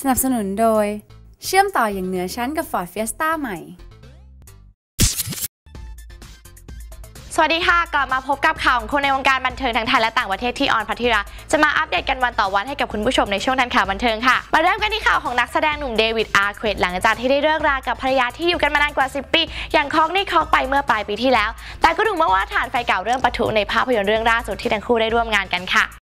สนับสนุนโดย เชื่อมต่ออย่างเหนือชั้นกับ Ford Fiesta ใหม่ สวัสดีค่ะ กลับมาพบกับข่าวของคนในวงการบันเทิงทั้งไทยและต่างประเทศที่ออนพัทธิรา จะมาอัปเดตกันวันต่อวันให้กับคุณผู้ชมในช่วงทันข่าวบันเทิงค่ะ มาเริ่มกันที่ข่าวของนักแสดงหนุ่มเดวิดอาร์เควดหลังจากที่ได้เลิกรากับภรรยาที่อยู่กันมานานกว่า 10 ปี อย่างคอกนี่คอกไปเมื่อปลายปีที่แล้ว แต่ก็ดูเหมื่อนว่าฐานไฟเก่าเริ่มปะทุในภาพยนตร์เรื่องล่าสุดที่ทั้งคู่ได้ร่วมงานกันค่ะ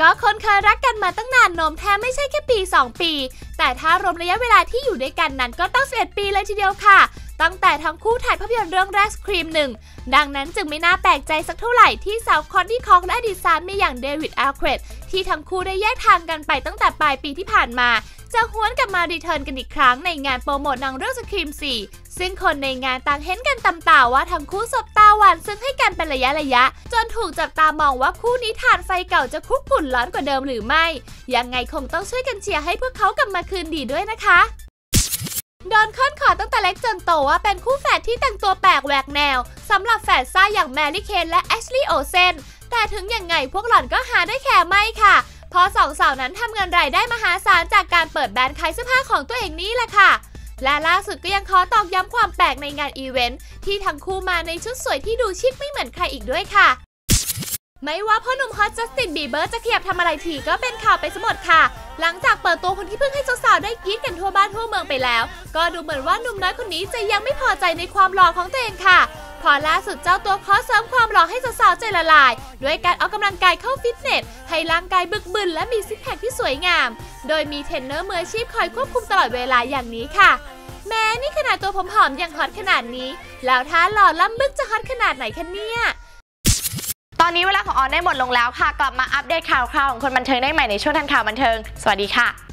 ก็คนเคยรักกันมาตั้งนานนมแท้ไม่ใช่แค่ปี 2 ปี แต่ถ้ารวมระยะเวลาที่อยู่ด้วยกันนั้นก็ตั้ง11ปีเลยทีเดียวค่ะ ตั้งแต่ทั้งคู่ถ่ายภาพยนตร์เรื่องแรกสครีมหนึ่งดังนั้นจึงไม่น่าแปลกใจสักเท่าไหร่ที่สาวคอนที่คองและอดีตสามีอย่างเดวิดแอาร์เควดที่ทั้งคู่ได้แยกทางกันไปตั้งแต่ปลายปีที่ผ่านมา จะหวนกลับมารีเทิร์นกันอีกครั้งในงานโปรโมทหนังเรื่องสครีม4 ซึ่งคนในงานต่างเห็นกันตำตาว่าทั้งคู่สบตาหวานซึ่งให้กันเป็นระยะระยะ จนถูกจับตามองว่าคู่นี้ทานไฟเก่าจะคุกกุ่นร้อนกว่าเดิมหรือไม่ ยังไงคงต้องช่วยกันเชียร์ให้พวกเขากลับมาคืนดีด้วยนะคะโดนค้นขอตั้งแต่เล็กจนโตว่าเป็นคู่แฝดที่แต่งตัวแปลกแหวกแนวสำหรับแฝดซ่าอย่างแมรี่เคนและแอชลีย์โอเซนแต่ถึงอย่างไงพวกหล่อนก็หาได้แค่ไม่ค่ะ เพราะสองสาวนั้นทำเงินรายได้มหาศาลจากการเปิดแบรนด์ขายเสื้อผ้าของตัวเองนี่แหละค่ะ และล่าสุดก็ยังขอตอกย้ำความแปลกในงานอีเวนต์ที่ทั้งคู่มาในชุดสวยที่ดูชิคไม่เหมือนใครอีกด้วยค่ะไม่ว่าพ่อหนุ่มฮอตจัสตินบีเบอร์จะขยับทำอะไรทีก็เป็นข่าวไปสมหมดค่ะ หลังจากเปิดตัวคนที่เพิ่งให้สาวๆได้กีดกันทั่วบ้านทั่วเมืองไปแล้ว ก็ดูเหมือนว่าหนุ่มน้อยคนนี้จะยังไม่พอใจในความหล่อของตัวเองค่ะ อล่าสุดเจ้าตัวขอเสริมความหล่อให้สาวๆใจละลาย ด้วยการออกกำลังกายเข้าฟิตเนส ให้ร่างกายบึกบึนและมีซิกแพคที่สวยงาม โดยมีเทรนเนอร์มืออาชีพคอยควบคุมตลอดเวลาอย่างนี้ค่ะ แม้นี่ขนาดตัวผอมๆยังฮอตขนาดนี้ แล้วถ้าหล่อล่ำบึกจะฮอตขนาดไหนคะเนี่ยตอนนี้เวลาของออนได้หมดลงแล้วค่ะ กลับมาอัปเดตข่าวคราวของคนบันเทิงได้ใหม่ในช่วงทันข่าวบันเทิง สวัสดีค่ะ